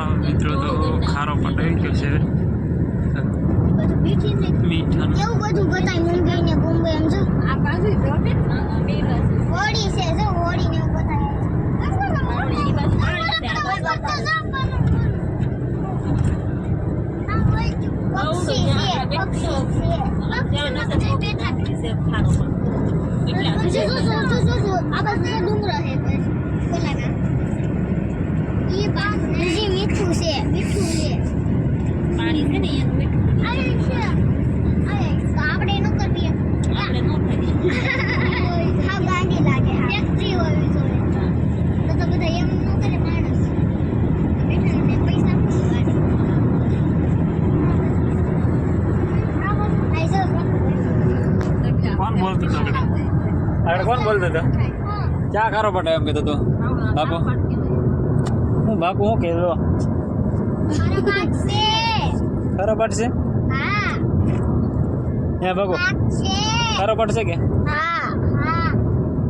હા મિત્રો તો ખારો પટાઈ ગયો છે. મીઠાનો. એવું બધું બતાય મુંબઈ ને બોમ્બે એમ જો. આ બાજુ બાજુ હોળી છે જો હોળી ને એવું બતાય. પક્ષી છે પક્ષી છે ત્યાં નથી બેઠા છે ખારોમાં એટલે આ જો જો જો જો જો આ બાજુ ડુંગરો છે બસ પેલા ના ઈ બાદ હજી મીઠું છે મીઠું છે પાણી છે ને એનું મીઠું અરે છે અરે તો આપણે ન કરીએ આપણે ન ખાઈએ હા ગાંડી લાગે ફેક્ટરી હોવી જોઈએ તો તો બધા એમ ન કરે માણસ બેઠા ને પૈસા પૂછવા કોણ બોલતો હતો આગળ? કોણ બોલતો હતો? ચા ખારો પટાય એમ કહેતો હતો. બાપુ? હું બાપુ શું કહેતો ખરો પડશે? હે બાપુ? ખરો પડશે કે?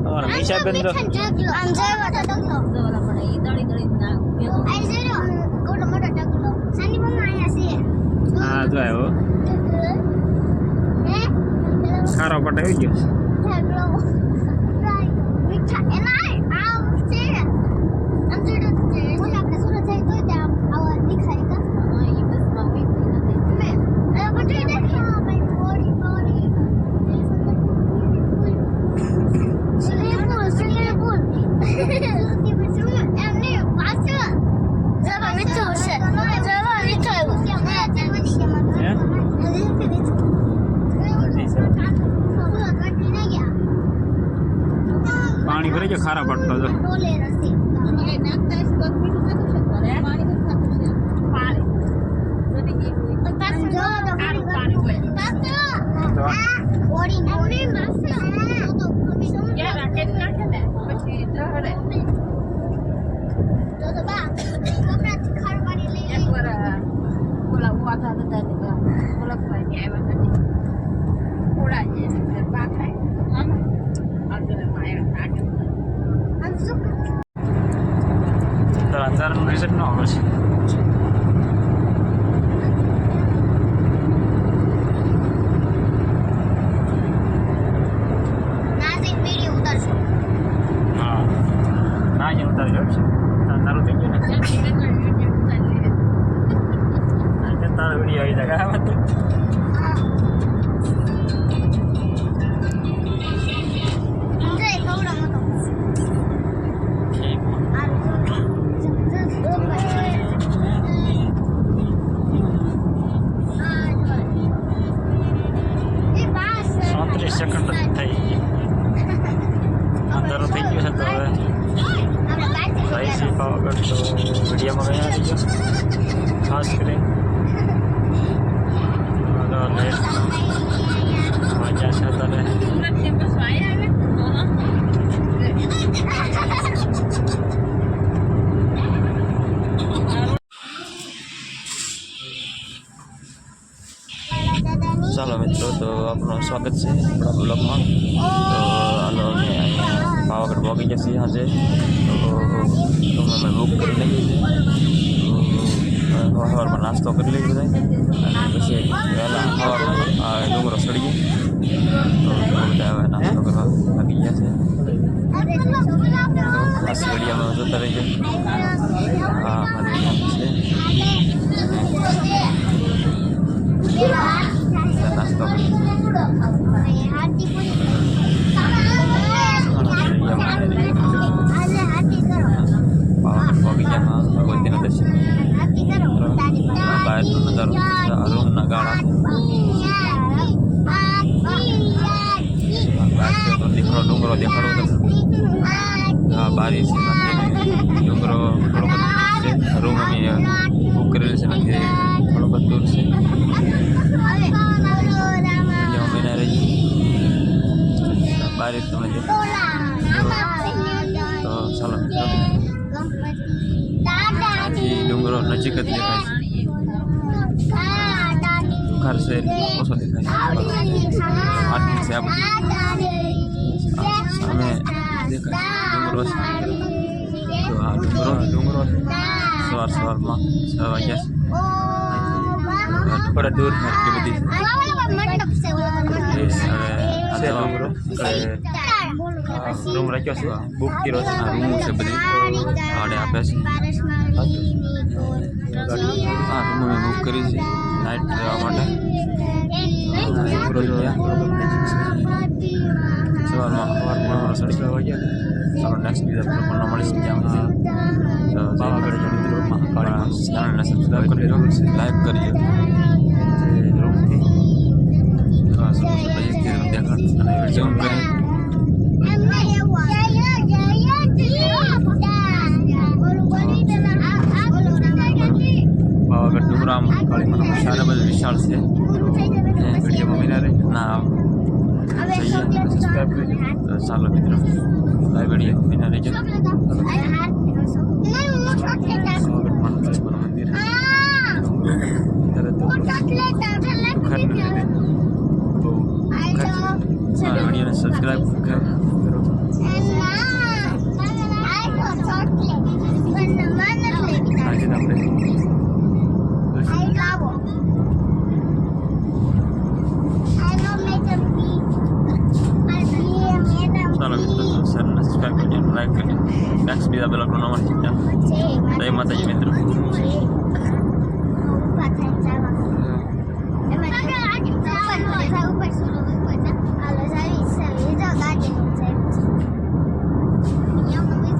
તમારા હિસાબેન તો હા, જો આવ્યો ખારો પટાઈ ગયો. ખારા પડતો હતો ટોલે રસી એ નાખતા છે તો મીઠું થતું છે અરે પાણી નથી થતું છે પાણી જરી જેવું જો તો કાળું પાણી હોય તો ઓડી ઓડી માસે તો કમી તો ક્યાં રાખે ને નાખે ને પછી ચડે તો તો બા કપડા ખાર પાણી લઈ એક વાર ઓલા ઊભા થતા હતા તે ઓળખભાઈ ને આવ્યા હતા થોડા જે એટલે બા ખાય આમ આગળ આવ્યા આગળ આમ શું તો અંધારાનું રિઝલ્ટ ન આવે છે નાઝિક વિડિયો ઉતારશો હા ના જ ઉતારી ગયો છે અંધારું થઈ ગયું ને આજે તારો વીડિયો આવી જાય. ચોત્રીસ સેકન્ડ જ થઈ અંધારું થઈ ગયું છે તો હવે. શ્રી પાવાગઢ તો વિડીયોમાં ગયા. ખાસ કરીને. મજા છે તને ચાલો મિત્રો, તો આપણું સ્વાગત છે આપણા બ્લોગમાં. તો હાલો, અમે અહીંયા પાવાગઢ પહોંચી જશે આજે. તો અમે બુક કરી લઈએ છીએ. સવારમાં નાસ્તો કરી લઈએ બધા અને પછી વહેલા સવારમાં ડુંગરો ચડીએ તો બધા હવે નાસ્તો કરવા લાગી ગયા છે. ખાસ સીડીયામાં જતા રહીએ. હા મારી છે નાસ્તો કરી નજારો આ નગાડા દેખાડો ડુંગરો દેખાડો હા બારી છે ડુંગરો થોડો બધો છે રૂમ અમે બુક કરેલ છે બાકી થોડો બધો દૂર છે. બારી તો ચાલો ડુંગરો નજીક જ દેખાય છે. દુખાર છે ઓછો દેખાય આટલી છે આપણે સામે દેખાય ડુંગરો છે તો આ ડુંગરો ડુંગરો છે સવાર સવારમાં છ વાગ્યા છે થોડા દૂર એટલી બધી હવે આ તો આપણે રૂમ રાખ્યો છે બુક કર્યો છે આ રૂમ છે બધી ભાડે આપે છે હા રૂમ મેં બુક કરી છે નાઇટ રહેવા માટે સવારમાં સવારમાં સડી વાગ્યા આપણે નેક્સ્ટ બીજા બ્લોગમાં મળીશું ત્યાં તો પાવાગઢ મિત્રો મહાકાળી ચેનલને સબસ્ક્રાઈબ કરી લો લાઈક કરજો જે રૂમથી હા સુંદર સુંદર એક દેખાડ અને ઝૂમ ડુંગરામ કાળી માનું સારા બધું વિશાળ છે એ વિડીયોમાં વિના રહે ના જઈએ સબસ્ક્રાઈબ કરજો તો ચાલો મિત્રો લાઈવ વીડિયો વિના રહેજો પાવાગઢ માનું કાળી માનું મંદિર ત્યારે તો ખર નથી બહુ ખર્ચ મારા વિડીયોને સબસ્ક્રાઈબ કરો આજે આપણે ચાલો મિત્રો તો સરને સબસ્ક્રાઈબ કરજો નેક્સ્ટ બીજા બ્લોગનો નંબર છે ત્યાં જય માતાજી મિત્રો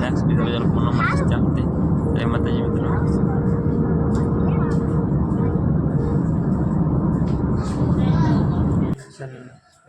નેક્સ્ટ બીજા બીજા લોકો નંબર